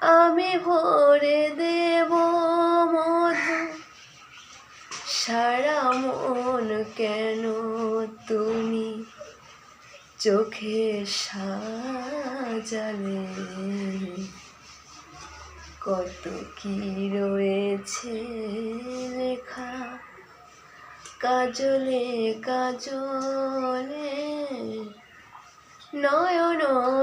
আমি ভরে দেব মধু। সারা মন কেন তুমি চোখে সাজালে? কত কি রয়েছে লেখা? কাজলে কাজলে নয়ন